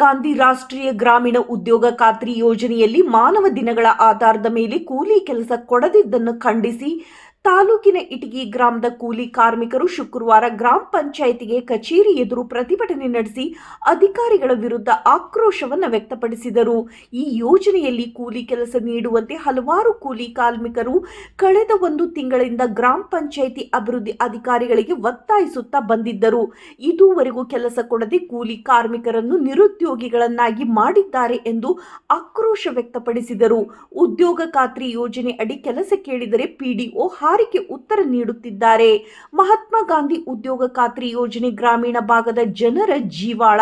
ಗಾಂಧಿ ರಾಷ್ಟ್ರೀಯ ಗ್ರಾಮೀಣ ಉದ್ಯೋಗ ಖಾತ್ರಿ ಯೋಜನೆಯಲ್ಲಿ ಮಾನವ ದಿನಗಳ ಆಧಾರದ ಮೇಲೆ ಕೂಲಿ ಕೆಲಸ ಕೊಡದಿದ್ದನ್ನು ಖಂಡಿಸಿ ತಾಲೂಕಿನ ಇಟಗಿ ಗ್ರಾಮದ ಕೂಲಿ ಕಾರ್ಮಿಕರು ಶುಕ್ರವಾರ ಗ್ರಾಮ ಪಂಚಾಯಿತಿಗೆ ಕಚೇರಿ ಎದುರು ಪ್ರತಿಭಟನೆ ನಡೆಸಿ ಅಧಿಕಾರಿಗಳ ವಿರುದ್ಧ ಆಕ್ರೋಶವನ್ನು ವ್ಯಕ್ತಪಡಿಸಿದರು. ಈ ಯೋಜನೆಯಲ್ಲಿ ಕೂಲಿ ಕೆಲಸ ನೀಡುವಂತೆ ಹಲವಾರು ಕೂಲಿ ಕಾರ್ಮಿಕರು ಕಳೆದ ಒಂದು ತಿಂಗಳಿಂದ ಗ್ರಾಮ ಪಂಚಾಯಿತಿ ಅಭಿವೃದ್ಧಿ ಅಧಿಕಾರಿಗಳಿಗೆ ಒತ್ತಾಯಿಸುತ್ತಾ ಬಂದಿದ್ದರು. ಇದುವರೆಗೂ ಕೆಲಸ ಕೊಡದೆ ಕೂಲಿ ಕಾರ್ಮಿಕರನ್ನು ನಿರುದ್ಯೋಗಿಗಳನ್ನಾಗಿ ಮಾಡಿದ್ದಾರೆ ಎಂದು ಆಕ್ರೋಶ ವ್ಯಕ್ತಪಡಿಸಿದರು. ಉದ್ಯೋಗ ಖಾತ್ರಿ ಯೋಜನೆ ಅಡಿ ಕೆಲಸ ಕೇಳಿದರೆ ಪಿಡಿಒ ಹಾರಿಗೆ ಉತ್ತರ ನೀಡುತ್ತಿದ್ದಾರೆ. ಮಹಾತ್ಮ ಗಾಂಧಿ ಉದ್ಯೋಗ ಖಾತ್ರಿ ಯೋಜನೆ ಗ್ರಾಮೀಣ ಭಾಗದ ಜನರ ಜೀವಾಳ.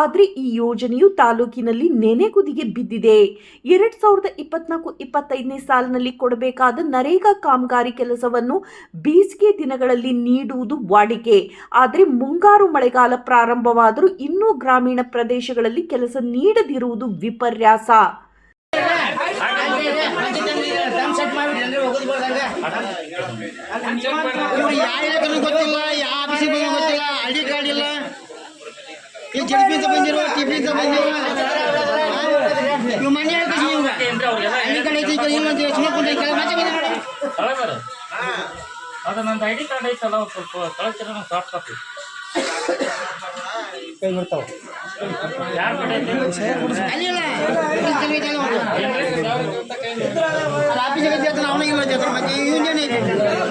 ಆದರೆ ಈ ಯೋಜನೆಯು ತಾಲೂಕಿನಲ್ಲಿ ನೆನೆಗುದಿಗೆ ಬಿದ್ದಿದೆ. ಎರಡ್ ಸಾವಿರದ ಇಪ್ಪತ್ನಾಲ್ಕು ಇಪ್ಪತ್ತೈದನೇ ಸಾಲಿನಲ್ಲಿ ಕೊಡಬೇಕಾದ ನರೇಗಾ ಕಾಮಗಾರಿ ಕೆಲಸವನ್ನು ಬೇಸಿಗೆ ದಿನಗಳಲ್ಲಿ ನೀಡುವುದು ವಾಡಿಕೆ. ಆದರೆ ಮುಂಗಾರು ಮಳೆಗಾಲ ಪ್ರಾರಂಭವಾದರೂ ಇನ್ನೂ ಗ್ರಾಮೀಣ ಪ್ರದೇಶಗಳಲ್ಲಿ ಕೆಲಸ ನೀಡದಿರುವುದು ವಿಪರ್ಯಾಸ. ಹೋಗೋದು ಇವ್ರು ಯಾವ ಇಲಾಖೆನೂ ಗೊತ್ತಿಲ್ಲ ಯಾವ ಆಫೀಸಿಗೆ ಬಂದು ಗೊತ್ತಿಲ್ಲ ಐ ಡಿ ಕಾರ್ಡ್ ಇಲ್ಲ. ಈ ಬಂದಿರೋ ಟಿಪಿಂದ ಬಂದಿರೋ ಇವ್ ಮನೆ ಹೇಳ್ಕಸಿ ಇವ್ಗ ಐ ಡಿ ಕಾರ್ಡ್ ಐತಿ ಇಲ್ಲ ಅಂತ ಸುಮ್ಮನೆ ಮತ್ತೆ ಬಂದ ನೋಡಿ ಅದು ನಂದು ಐ ಡಿ ಕಾರ್ಡ್ ಐತಲ್ಲ ಸ್ವಲ್ಪ ಕಳಿಸ್ತೀರ ನಂಗೆ ಸಾಫ್ಟ್ ಕಾಪಿ ಕೈ ಐತೆ? ಅಲ್ಲಿ ಇಲ್ಲ ಇಲ್ಲಿ ಕಡೆ ಐತೆ ಅಲ್ಲ ಅವ್ನು. ಅಲ್ಲಿ ಆಫೀಸಿಗೆ ಐತಿ ಅಂತ ಅವನಿಗೆ ಇಲ್ಲ ಅಂತ ಮತ್ತೆ ಇವನ್ ಜನ ಐತಿ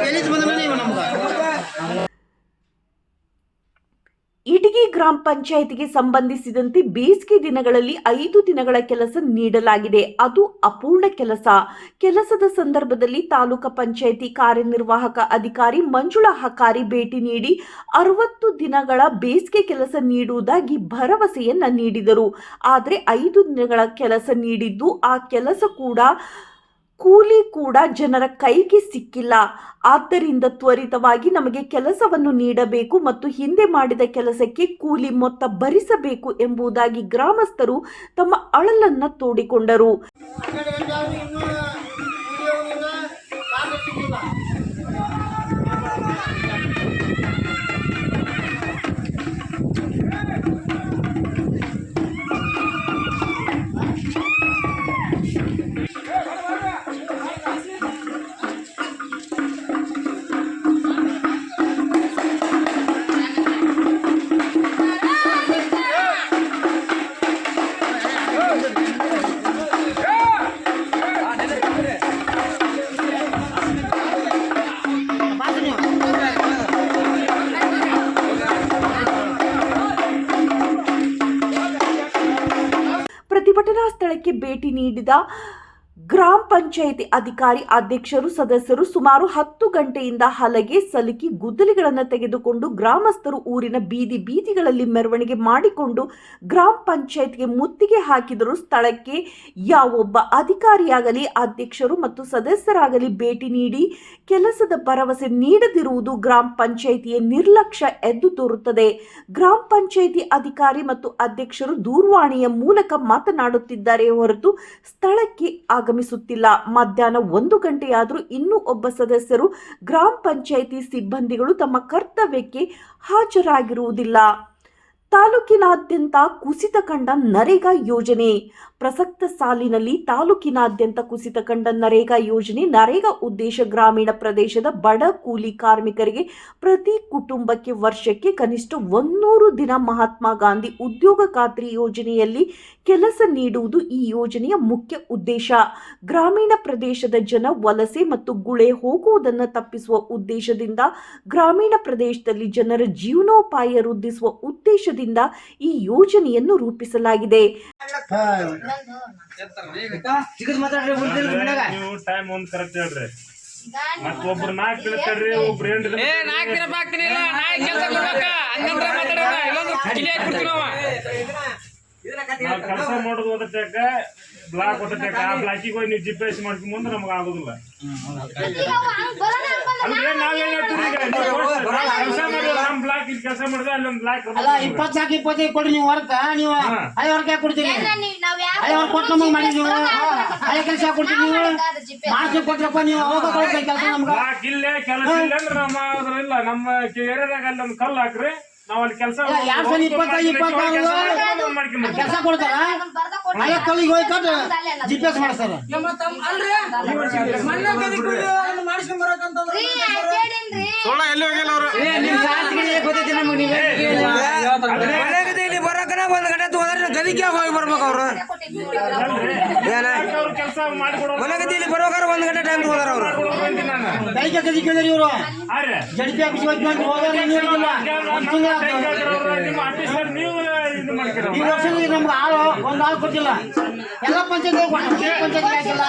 ಎಲ್ಲಿಂದ ಬಂದ ಇವ ನಮ್ಗೆ ಇಟಗಿ ಗ್ರಾಮ ಪಂಚಾಯಿತಿಗೆ ಸಂಬಂಧಿಸಿದಂತೆ ಬೇಸಿಗೆ ದಿನಗಳಲ್ಲಿ ಐದು ದಿನಗಳ ಕೆಲಸ ನೀಡಲಾಗಿದೆ. ಅದು ಅಪೂರ್ಣ ಕೆಲಸ. ಕೆಲಸದ ಸಂದರ್ಭದಲ್ಲಿ ತಾಲೂಕಾ ಪಂಚಾಯಿತಿ ಕಾರ್ಯನಿರ್ವಾಹಕ ಅಧಿಕಾರಿ ಮಂಜುಳಾ ಹಕಾರಿ ಭೇಟಿ ನೀಡಿ ಅರವತ್ತು ದಿನಗಳ ಬೇಸಿಗೆ ಕೆಲಸ ನೀಡುವುದಾಗಿ ಭರವಸೆಯನ್ನ ನೀಡಿದರು. ಆದರೆ ಐದು ದಿನಗಳ ಕೆಲಸ ನೀಡಿದ್ದು ಆ ಕೆಲಸ ಕೂಡ ಕೂಲಿ ಕೂಡ ಜನರ ಕೈಗೆ ಸಿಕ್ಕಿಲ್ಲ. ಆದ್ದರಿಂದ ತ್ವರಿತವಾಗಿ ನಮಗೆ ಕೆಲಸವನ್ನು ನೀಡಬೇಕು ಮತ್ತು ಹಿಂದೆ ಮಾಡಿದ ಕೆಲಸಕ್ಕೆ ಕೂಲಿ ಮೊತ್ತ ಭರಿಸಬೇಕು ಎಂಬುದಾಗಿ ಗ್ರಾಮಸ್ಥರು ತಮ್ಮ ಅಳಲನ್ನ ತೋಡಿಕೊಂಡರು. ಭೇಟಿ ನೀಡಿದ ಗ್ರಾಮ ಪಂಚಾಯಿತಿ ಅಧಿಕಾರಿ ಅಧ್ಯಕ್ಷರು ಸದಸ್ಯರು ಸುಮಾರು ಹತ್ತು ಗಂಟೆಯಿಂದ ಹಲಗೆ ಸಲಕಿ ಗುದ್ದಲಿಗಳನ್ನು ತೆಗೆದುಕೊಂಡು ಗ್ರಾಮಸ್ಥರು ಊರಿನ ಬೀದಿ ಬೀದಿಗಳಲ್ಲಿ ಮೆರವಣಿಗೆ ಮಾಡಿಕೊಂಡು ಗ್ರಾಮ ಪಂಚಾಯತ್ಗೆ ಮುತ್ತಿಗೆ ಹಾಕಿದರು ಸ್ಥಳಕ್ಕೆ ಯಾವೊಬ್ಬ ಅಧಿಕಾರಿಯಾಗಲಿ, ಅಧ್ಯಕ್ಷರು ಮತ್ತು ಸದಸ್ಯರಾಗಲಿ ಭೇಟಿ ನೀಡಿ ಕೆಲಸದ ಭರವಸೆ ನೀಡದಿರುವುದು ಗ್ರಾಮ ಪಂಚಾಯಿತಿಯ ನಿರ್ಲಕ್ಷ್ಯ ಎದ್ದು ತೋರುತ್ತದೆ. ಗ್ರಾಮ ಪಂಚಾಯಿತಿ ಅಧಿಕಾರಿ ಮತ್ತು ಅಧ್ಯಕ್ಷರು ದೂರವಾಣಿಯ ಮೂಲಕ ಮಾತನಾಡುತ್ತಿದ್ದಾರೆ ಹೊರತು ಸ್ಥಳಕ್ಕೆ ಆಗಮಿಸುತ್ತಿಲ್ಲ ಮಧ್ಯಾಹ್ನ ಒಂದು ಗಂಟೆಯಾದರೂ ಇನ್ನೂ ಒಬ್ಬ ಸದಸ್ಯರು ಗ್ರಾಮ ಪಂಚಾಯಿತಿ ಸಿಬ್ಬಂದಿಗಳು ತಮ್ಮ ಕರ್ತವ್ಯಕ್ಕೆ ಹಾಜರಾಗಿರುವುದಿಲ್ಲ. ತಾಲೂಕಿನಾದ್ಯಂತ ಕುಸಿತ ಕಂಡ ನರೇಗಾ ಯೋಜನೆ. ಪ್ರಸಕ್ತ ಸಾಲಿನಲ್ಲಿ ತಾಲೂಕಿನಾದ್ಯಂತ ಕುಸಿತ ಕಂಡ ನರೇಗಾ ಯೋಜನೆ ನರೇಗಾ ಉದ್ದೇಶ ಗ್ರಾಮೀಣ ಪ್ರದೇಶದ ಬಡ ಕೂಲಿ ಕಾರ್ಮಿಕರಿಗೆ ಪ್ರತಿ ಕುಟುಂಬಕ್ಕೆ ವರ್ಷಕ್ಕೆ ಕನಿಷ್ಠ ಒಂದೂರು ದಿನ ಮಹಾತ್ಮ ಗಾಂಧಿ ಉದ್ಯೋಗ ಖಾತ್ರಿ ಯೋಜನೆಯಲ್ಲಿ ಕೆಲಸ ನೀಡುವುದು ಈ ಯೋಜನೆಯ ಮುಖ್ಯ ಉದ್ದೇಶ. ಗ್ರಾಮೀಣ ಪ್ರದೇಶದ ಜನ ವಲಸೆ ಮತ್ತು ಗುಳೆ ಹೋಗುವುದನ್ನು ತಪ್ಪಿಸುವ ಉದ್ದೇಶದಿಂದ ಗ್ರಾಮೀಣ ಪ್ರದೇಶದಲ್ಲಿ ಜನರ ಜೀವನೋಪಾಯ ವೃದ್ಧಿಸುವ ಉದ್ದೇಶದಿಂದ ಈ ಯೋಜನೆಯನ್ನು ರೂಪಿಸಲಾಗಿದೆ. ನೀವು ಟೈಮ್ ಒಂದ್ ಕರೆಕ್ಟ್ ಹೇಳ್ರಿ. ಮತ್ತ ಒಬ್ರು ನಾಲ್ಕು ಒಬ್ರು ಎಂಟು ಏ ನಾಲ್ಕು ದಿನ ಬಾಕ್ತೀನಿ ಇಲ್ಲ ನಾಲ್ಕು ಕೆಲಸ ಕೊಡ್ಬೇಕ. ಹಂಗಂದ್ರೆ ಮಾತಾಡೋಣ ಇಲ್ಲೊಂದು ಕಿಲಿ ಹಾಕ್ಬಿಡ್ತೀವಿ ನಾವು ನಾವ್ ಕೆಲಸ ಮಾಡೋದು ಓದಟ್ಟಾಕ ಬ್ಲಾಕ್ ಓದಟ್ಟಾಕ ಆ ಬ್ಲಾಕಿಗೆ ಹೋಗಿ ನೀವು ಜಿ ಪಿ ಎಸ್ ಮಾಡ್ಕೊಂಡ್ ಮುಂದೆ ನಮ್ಗೆ ಆಗೋದಿಲ್ಲ. ಅಂದ್ರೆ ನಾವೇನ್ ಹೇಳ್ತೀವಿ ಈಗ? ಕೆಲಸ ಮಾಡಿದ್ರೆ ನಮ್ ಬ್ಲಾಕ್ ಇಲ್ಲಿ ಕೆಲಸ ಮಾಡಿದ್ರೆ ಅಲ್ಲೊಂದು ಬ್ಲಾಕ್ ಅಲ್ಲ ಇಪ್ಪತ್ ಸಾಕು ಇಪ್ಪತ್ತೈದು ಕೊಡಿ ನೀವು ವರ್ಕ್ ನೀವು ಹಳೆ ವರ್ಕ್ ಕೊಡ್ತೀರಿ ಹಳೆ ವರ್ಕ್ ಕೊಟ್ಟು ನಮಗೆ ಮಾಡಿ ನೀವು. ಹಳೆ ಕೆಲಸ ಕೊಡ್ತೀರಿ ನೀವು ಮಾರ್ಕ್ಸ್ ಕೊಟ್ರಪ್ಪ ನೀವು ಅವಾಗ ಕೊಡ್ಬೇಕು ಕೆಲಸ ನಮ್ಗೆ. ಬ್ಲಾಕ್ ಇಲ್ಲೇ ಕೆಲಸ ಇಲ್ಲ ಅಂದ್ರೆ ನಮ್ಮ ಅದ್ರಿಲ್ಲ ನಮ್ಮ ಏರಿಯಾದಾಗ ಅಲ್ಲಿ ಒಂದು ಕಲ್ಲು ಹಾಕ್ರಿ. ನಾವ್ ಅಲ್ಲಿ ಕೆಲಸ ಎರಡ್ ಇಪ್ಪತ್ತೈದು ಕೊಡ್ತಾರ? ಹೋಗಿ ಕೊಟ್ಟು ಜಿ ಪಿ ಎಸ್ ಮಾಡಿಸ್ತಾರ. ಸುಳ್ಳ ಎಲ್ಲಿ ಹೋಗಿಲ್ಲ ಅವ್ರು? ಇಲ್ಲಿ ಬರೋಕನ ಒಂದ್ ಗಂಟೆ ಗದಿಗೆ ಹೋಗಿ ಬರ್ಬೇಕು ಅವ್ರು? ಏನ ಅವ್ರ ಕೆಲಸ ಬರ್ಬೇಕಾದ್ರೆ ಒಂದ್ ಗಂಟೆ ಟೈಮ್ ಅವ್ರು. ಕದಿ ಕೇಳಿದ್ರಿ ಇವರು? ಆಫೀಸ್ ಬಂದು ಹೋದ್ರೆ ಮಾಡ್ತೀರ? ಈ ವರ್ಷದಲ್ಲಿ ನಮ್ಗೆ ಆಳು ಒಂದು ಆಳು ಕೊಟ್ಟಿಲ್ಲ. ಎಲ್ಲ ಪಂಚಾಯತ್ ಪಂಚಾಯತ್ ಹಾಕಿಲ್ಲ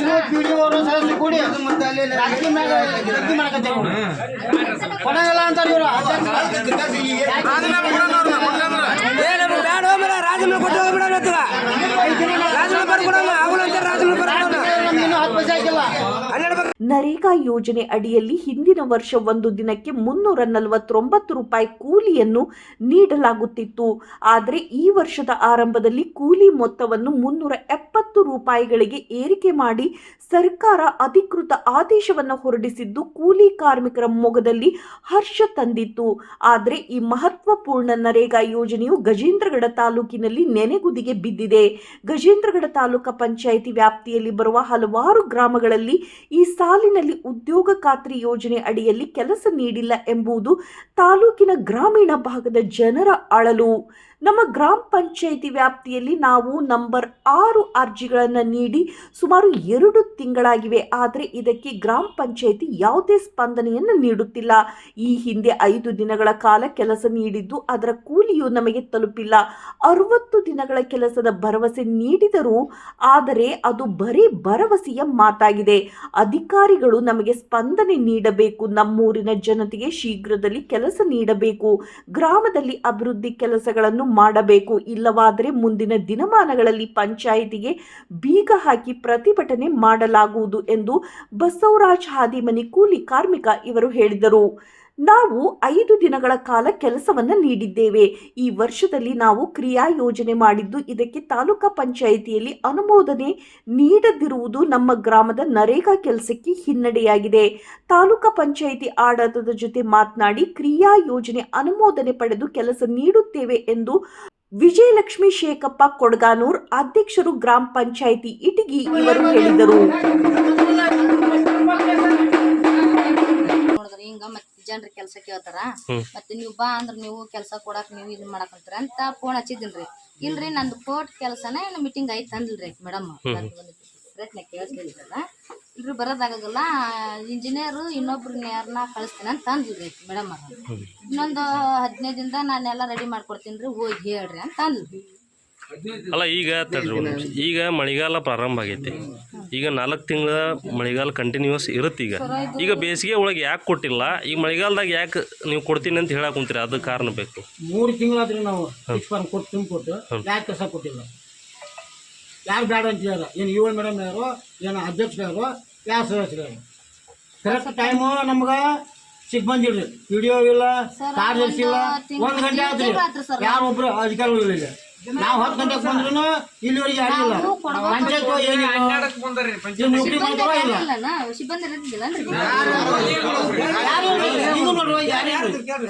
ಅಧ್ಯಕ್ಷರು ಪಿ ಡಿ ಅವರು ಸದಸ್ಯರು ಕೂಡಿ ರಾಜಕೀಯ ಮೇಲೆ ಗದ್ದಿ ಮಾಡಕತ್ತಾರೆ ಇವ್ರು. ಕೊಡಂಗಿಲ್ಲ ಅಂತಾರೆ ಇವರು ಏ ನಮ್ಗೆ ಬ್ಯಾಡ ಹೋಗ್ಬೇಡ ರಾಜಮನೆ ಕೊಟ್ಟು ಹೋಗ್ಬಿಡ ರಾಜಮನೆ ಬರ್ಕೊಡೋಣ ಅವಳು ಅಂತ ರಾಜಮನೆ ಬರ್ಕೊಡೋಣ ನಮ್ಗೆ ಇನ್ನೂ ಹತ್ತು ಪೈಸೆ ಹಾಕಿಲ್ಲ ಹನ್ನೆರಡು ನರೇಗಾ ಯೋಜನೆ ಅಡಿಯಲ್ಲಿ ಹಿಂದಿನ ವರ್ಷ ಒಂದು ದಿನಕ್ಕೆ ಮುನ್ನೂರ ನಲವತ್ತೊಂಬತ್ತು ರೂಪಾಯಿ ಕೂಲಿಯನ್ನು ನೀಡಲಾಗುತ್ತಿತ್ತು. ಆದರೆ ಈ ವರ್ಷದ ಆರಂಭದಲ್ಲಿ ಕೂಲಿ ಮೊತ್ತವನ್ನು ಮುನ್ನೂರ ಎಪ್ಪತ್ತು ರೂಪಾಯಿಗಳಿಗೆ ಏರಿಕೆ ಮಾಡಿ ಸರ್ಕಾರ ಅಧಿಕೃತ ಆದೇಶವನ್ನು ಹೊರಡಿಸಿದ್ದು ಕೂಲಿ ಕಾರ್ಮಿಕರ ಮೊಗದಲ್ಲಿ ಹರ್ಷ ತಂದಿತ್ತು. ಆದರೆ ಈ ಮಹತ್ವಪೂರ್ಣ ನರೇಗಾ ಯೋಜನೆಯು ಗಜೇಂದ್ರಗಡ ತಾಲೂಕಿನಲ್ಲಿ ನೆನೆಗುದಿಗೆ ಬಿದ್ದಿದೆ. ಗಜೇಂದ್ರಗಡ ತಾಲೂಕು ಪಂಚಾಯಿತಿ ವ್ಯಾಪ್ತಿಯಲ್ಲಿ ಬರುವ ಹಲವಾರು ಗ್ರಾಮಗಳಲ್ಲಿ ಈ ಸಾಲಿನಲ್ಲಿ ಉದ್ಯೋಗ ಖಾತ್ರಿ ಯೋಜನೆ ಅಡಿಯಲ್ಲಿ ಕೆಲಸ ನೀಡಿಲ್ಲ ಎಂಬುದು ತಾಲೂಕಿನ ಗ್ರಾಮೀಣ ಭಾಗದ ಜನರ ಅಳಲು. ನಮ್ಮ ಗ್ರಾಮ ಪಂಚಾಯಿತಿ ವ್ಯಾಪ್ತಿಯಲ್ಲಿ ನಾವು ನಂಬರ್ ಆರು ಅರ್ಜಿಗಳನ್ನು ನೀಡಿ ಸುಮಾರು ಎರಡು ತಿಂಗಳಾಗಿವೆ. ಆದರೆ ಇದಕ್ಕೆ ಗ್ರಾಮ ಪಂಚಾಯಿತಿ ಯಾವುದೇ ಸ್ಪಂದನೆಯನ್ನು ನೀಡುತ್ತಿಲ್ಲ. ಈ ಹಿಂದೆ ಐದು ದಿನಗಳ ಕಾಲ ಕೆಲಸ ನೀಡಿದ್ದು ಅದರ ಕೂಲಿಯು ನಮಗೆ ತಲುಪಿಲ್ಲ. ಅರವತ್ತು ದಿನಗಳ ಕೆಲಸದ ಭರವಸೆ ನೀಡಿದರೂ ಆದರೆ ಅದು ಬರೀ ಭರವಸೆಯ ಮಾತಾಗಿದೆ. ಅಧಿಕಾರಿಗಳು ನಮಗೆ ಸ್ಪಂದನೆ ನೀಡಬೇಕು. ನಮ್ಮೂರಿನ ಜನತೆಗೆ ಶೀಘ್ರದಲ್ಲಿ ಕೆಲಸ ನೀಡಬೇಕು. ಗ್ರಾಮದಲ್ಲಿ ಅಭಿವೃದ್ಧಿ ಕೆಲಸಗಳನ್ನು ಮಾಡಬೇಕು. ಇಲ್ಲವಾದರೆ ಮುಂದಿನ ದಿನಮಾನಗಳಲ್ಲಿ ಪಂಚಾಯಿತಿಗೆ ಬೀಗ ಹಾಕಿ ಪ್ರತಿಭಟನೆ ಮಾಡಲಾಗುವುದು ಎಂದು ಬಸವರಾಜ್ ಹಾದಿಮನಿ ಕೂಲಿ ಕಾರ್ಮಿಕ ಇವರು ಹೇಳಿದರು. ನಾವು ಐದು ದಿನಗಳ ಕಾಲ ಕೆಲಸವನ್ನು ನೀಡಿದ್ದೇವೆ. ಈ ವರ್ಷದಲ್ಲಿ ನಾವು ಕ್ರಿಯಾ ಯೋಜನೆ ಮಾಡಿದ್ದು ಇದಕ್ಕೆ ತಾಲೂಕಾ ಪಂಚಾಯಿತಿಯಲ್ಲಿ ಅನುಮೋದನೆ ನೀಡದಿರುವುದು ನಮ್ಮ ಗ್ರಾಮದ ನರೇಗಾ ಕೆಲಸಕ್ಕೆ ಹಿನ್ನಡೆಯಾಗಿದೆ. ತಾಲೂಕಾ ಪಂಚಾಯಿತಿ ಆಡಳಿತದ ಜೊತೆ ಮಾತನಾಡಿ ಕ್ರಿಯಾ ಯೋಜನೆ ಅನುಮೋದನೆ ಪಡೆದು ಕೆಲಸ ನೀಡುತ್ತೇವೆ ಎಂದು ವಿಜಯಲಕ್ಷ್ಮಿ ಶೇಖಪ್ಪ ಕೊಡಗಾನೂರ್ ಅಧ್ಯಕ್ಷರು ಗ್ರಾಮ ಪಂಚಾಯಿತಿ ಇಟಗಿ ಇವರು ಹೇಳಿದರು. ಜನರ ಕೆಲಸ ಕೇಳ್ತಾರ ಮತ್ತೆ ನೀವು ಬಾ ಅಂದ್ರ ನೀವು ಕೆಲಸ ಕೊಡಾಕ ನೀವು ಇದ್ ಮಾಡಕಂತೀರ ಅಂತ ಫೋನ್ ಹಚ್ಚಿದಿನ್ರಿ ಇಲ್ರಿ ನಂದು ಕೋರ್ಟ್ ಕೆಲಸನ ಏನು ಮೀಟಿಂಗ್ ಐತ್ ಅಂದಿಲ್ರಿ ಮೇಡಮ್ ಪ್ರಯತ್ನ ಕೇಳಿಸ್ಲಿಲ್ಲ ಇಲ್ರಿ ಬರೋದಾಗಲ್ಲ ಇಂಜಿನಿಯರ್ ಇನ್ನೊಬ್ರು ಯಾರನ್ನ ಕಳಿಸ್ತೀನಿ ಅಂತ ಅಂದಿಲ್ರಿ ಮೇಡಮ್ ಇನ್ನೊಂದು ಹದಿನೈದು ದಿನದ ನಾನೆಲ್ಲ ರೆಡಿ ಮಾಡ್ಕೊಡ್ತೀನಿ ರೀ ಹೋಗಿ ಹೇಳ್ರಿ ಅಂತ ಅಂದ್ರಿ ಅಲ್ಲ ಈಗ ಈಗ ಮಳೆಗಾಲ ಪ್ರಾರಂಭ ಆಗೈತಿ. ಈಗ ನಾಲ್ಕು ತಿಂಗಳ ಮಳೆಗಾಲ ಕಂಟಿನ್ಯೂಸ್ ಇರುತ್ತೆ ಈಗ. ಈಗ ಬೇಸಿಗೆ ಒಳಗೆ ಯಾಕೆ ಕೊಟ್ಟಿಲ್ಲ? ಈ ಮಳೆಗಾಲದಾಗ ಯಾಕೆ ನೀವು ಕೊಡ್ತೀನಿ ಅಂತ ಹೇಳಕ್ ಕುಂತೀರಿ? ಅದು ಕಾರಣ ಬೇಕು. ಮೂರು ತಿಂಗಳಾದ್ರೆ ನಾವು ಫಾರ್ಮ್ ಕೊಟ್ಟು ತುಂಬ ಕೊಟ್ಟು ಯಾಕೆ ಕೆಲಸ ಕೊಟ್ಟಿಲ್ಲ? ಯಾರು ಬೇಡ ಅಂತ ಹೇಳ್ಯಾರ? ಏನು ಯುವ ಮೇಡಮ್ ಯಾರು ಏನು ಅಧ್ಯಕ್ಷರು ಯಾರು ಸದಸ್ಯರು ಕರೆಕ್ಟ್ ಟೈಮು ನಮ್ಗೆ ಸಿಬ್ಬಂದಿಲ್ರಿ ವಿಡಿಯೋ ಇಲ್ಲ ಚಾರ್ಜರ್ಸ್ ಕಾರ್ಯದರ್ಶಿ ಇಲ್ಲ. ಒಂದು ಗಂಟೆ ಆದ್ರಿ. ಯಾರೊಬ್ರು ಅಧಿಕಾರಿಗಳು ಇಲ್ಲ ಈಗ. ನಾವು ಹತ್ತು ಗಂಟೆಗೆ ಬಂದ್ರು ಇಲ್ಲಿವರೆಗೆ ಕೊಡ್ಬೇಕು. ಪಂಚಾಯತ್ ನೌಕರಿ ಮಾಡ್ತಾರೋ ಇಲ್ಲ ಯಾರು ನೋಡ್ರಿ ಯಾರು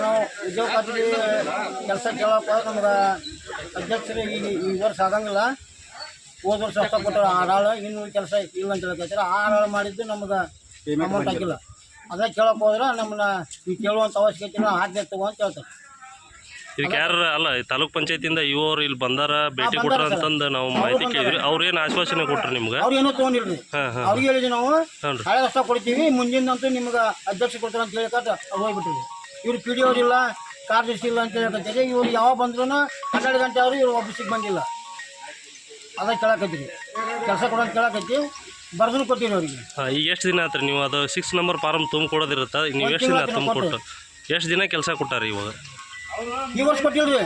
ನಾವು ಉದ್ಯೋಗ ಕೆಲಸ ಕೇಳಪ್ಪ ನಮ್ಗೆ ಅಧ್ಯಕ್ಷರು ಈಗ ಈ ವರ್ಷ ಆಗಂಗಿಲ್ಲ ಹೋದ ವರ್ಷ ಅಷ್ಟ ಕೊಟ್ಟರು ಆಡಾಳು ಇನ್ನು ಕೆಲಸ ಇಲ್ಲ ಅಂತ ಹೇಳ್ಕೊತಾರೆ ಆ ಆಡಾಳು ಮಾಡಿದ್ದು ನಮ್ಗೆ ಅಮೌಂಟ್ ಹಾಕಿಲ್ಲ ಅದೇ ಕೇಳಕ್ಕೆ ಹೋದ್ರೆ ನಮ್ಮನ್ನ ಈ ಕೇಳುವಂಥ ಅವಶ್ಯಕತೆ ಹಾಕಿ ತಗೋ ಅಂತ ಹೇಳ್ತಾರೆ ಇದಕ್ಕೆ ಯಾರ ಅಲ್ಲ ತಾಲೂಕ್ ಪಂಚಾಯತಿಯಿಂದ ಇವರು ಇಲ್ಲಿ ಬಂದಾರ ಭೇಟಿ ಕೊಟ್ರ ಅಂತಂದು ನಾವು ಮಾಹಿತಿ ಕೇಳಿದ್ರಿ ಅವ್ರೇನು ಆಶ್ವಾಸನೆ ಕೊಟ್ರು ನಿಮ್ಗೆ? ಅವ್ರೇನೋ ಏನೂ ತೊಗೊಂಡಿಲ್ರಿ. ಅವ್ರಿಗೆ ಹೇಳಿದ್ವಿ ನಾವು ಹಳೆ ರಸ್ತೆ ಕೊಡ್ತೀವಿ ಮುಂದಿನಂತೂ ನಿಮ್ಗೆ ಅಧ್ಯಕ್ಷ ಕೊಡ್ತಾರೆ ಅಂತ ಹೇಳಿಕತ್ತ ಹೋಗ್ಬಿಟ್ರಿ ಇವ್ರು ಪಿ ಡಿ ಇಲ್ಲ ಕಾರ್ಯದರ್ಶಿ ಇಲ್ಲ ಅಂತ ಹೇಳಕತ್ತೀರಿ ಇವ್ರು ಯಾವಾಗ ಬಂದ್ರು ಹನ್ನೆರಡು ಗಂಟೆ ಅವರು ಇವ್ರು ಆಫೀಸಿಗೆ ಬಂದಿಲ್ಲ. ಅದ ಕೇಳಕತ್ತೀವಿ ಕೆಲಸ ಕೊಡೋಂತ ಕೇಳಕತ್ತಿ ಬರ್ದನು ಕೊಟ್ಟಿರಿ ಅವ್ರಿಗೆ. ಹಾಂ ಈಗ ಎಷ್ಟು ದಿನ ಆತ್ರಿ ನೀವು? ಅದು ಸಿಕ್ಸ್ ನಂಬರ್ ಫಾರಮ್ ತುಂಬಿಕೊಡೋದಿರುತ್ತೆ? ನೀವು ಎಷ್ಟು ದಿನ ತುಂಬ ಕೊಟ್ಟು. ಎಷ್ಟು ದಿನ ಕೆಲಸ ಕೊಟ್ಟಾರಿ ಇವಾಗ? ಈ ವರ್ಷ ಕೊಟ್ಟಿಲ್ರಿ?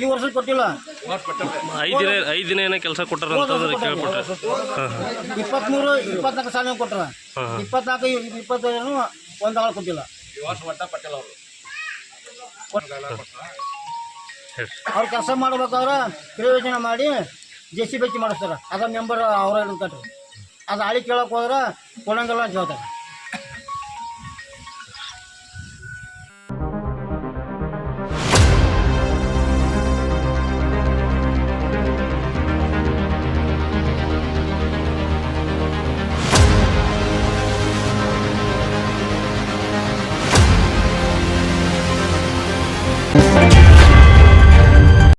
ಈ ವರ್ಷ ಕೊಟ್ಟಿಲ್ಲ? ಐದು ದಿನ ಐದು ದಿನ ಏನೋ ಕೆಲಸ ಕೊಟ್ಟಾರ ಅಂತಂದ್ರೆ ಇಪ್ಪತ್ಮೂರು ಇಪ್ಪತ್ನಾಲ್ಕು ಸಾವಿರ ಕೊಟ್ಟರೆ ಇಪ್ಪತ್ನಾಲ್ಕು ಇಪ್ಪತ್ತೈದು ಒಂದು ಆಳು ಕೊಟ್ಟಿಲ್ಲ. ಅವ್ರು. ಕೆಲಸ ಮಾಡ್ಬೇಕಾದ್ರೆ ಪ್ರಯೋಜನ ಮಾಡಿ ಜೆ ಸಿ ಬಿ ಮಾಡಿಸ್ತಾರೆ. ಅದ ಮೆಂಬರ್ ಅವ್ರ ಅದು ಹಳಿ ಕೇಳಕ್ಕೆ ಹೋದ್ರೆ ಕೊಡಂಗಿಲ್ಲ ಅಂತ ಹೇಳ್ತಾರೆ.